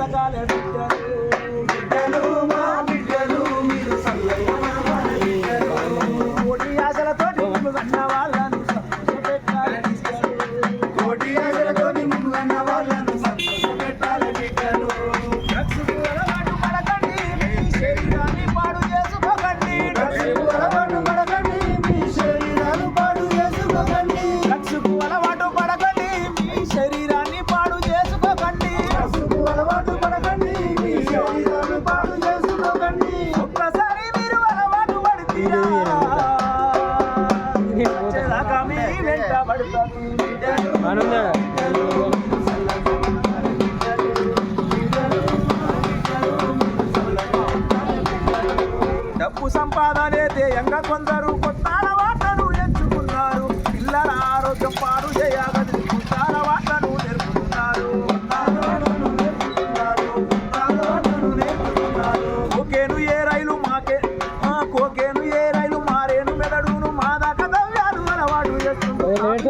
పథకాలు డబ్బు సంపాదనే ధ్యేయంగా కొందరు కొత్త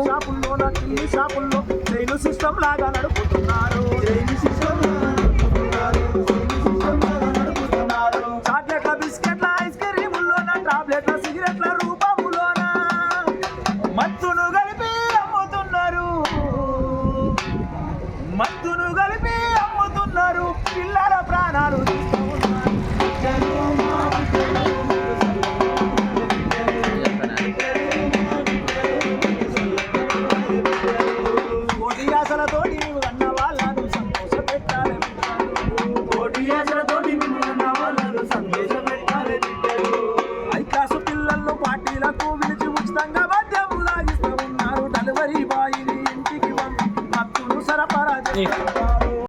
షాపుల్లో నా కిన్ని షాపుల్లో జైలు సిస్టమ్ లాగా నడుపుతున్నారు జైలు సిస్టమ్ ఉచితంగా మద్యం దాగిస్తూ ఉన్నారు. డెలివరీ బాయిని ఇంటికి పంపి భక్తులు సరఫరా చేస్తారు.